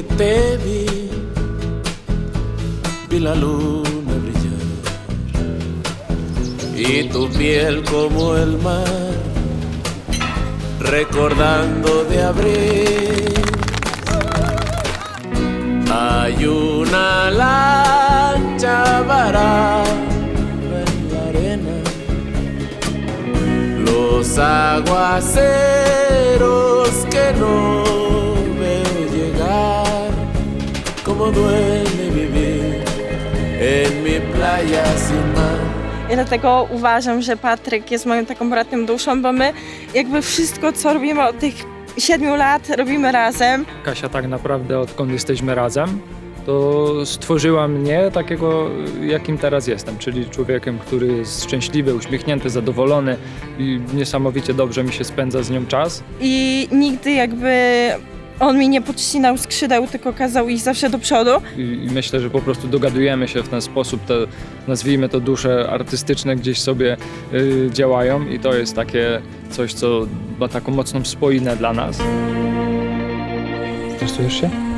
te vi, vi la luna brillar y tu piel como el mar, recordando de abril. Hay una lancha varada en la arena, los aguaceros que no como duele vivir en mi playa sin mar. I dlatego uważam, że Patryk jest moją taką bratnią duszą, bo my jakby wszystko, co robimy od tych siedmiu lat, robimy razem. Kasia tak naprawdę odkąd jesteśmy razem, to stworzyła mnie takiego, jakim teraz jestem, czyli człowiekiem, który jest szczęśliwy, uśmiechnięty, zadowolony i niesamowicie dobrze mi się spędza z nią czas. I nigdy jakby on mi nie podcinał skrzydeł, tylko kazał iść zawsze do przodu. I, I myślę, że po prostu dogadujemy się w ten sposób, te, nazwijmy to dusze artystyczne gdzieś sobie y, działają i to jest takie coś, co ma taką mocną spoinę dla nas. Stresujesz się?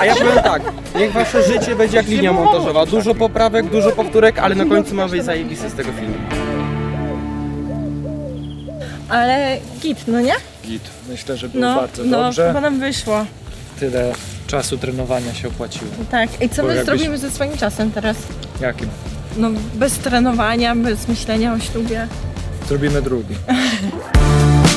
A ja powiem tak, niech wasze życie będzie jak linia montażowa. Dużo poprawek, dużo powtórek, ale na końcu ma wyjść zajebisty z tego filmu. Ale git, no nie? Git. Myślę, że było No, bardzo no dobrze. chyba nam wyszło. Tyle czasu trenowania się opłaciło. Tak. I co Bo my jakbyś- zrobimy ze swoim czasem teraz? Jakim? No bez trenowania, bez myślenia o ślubie. Zrobimy drugi.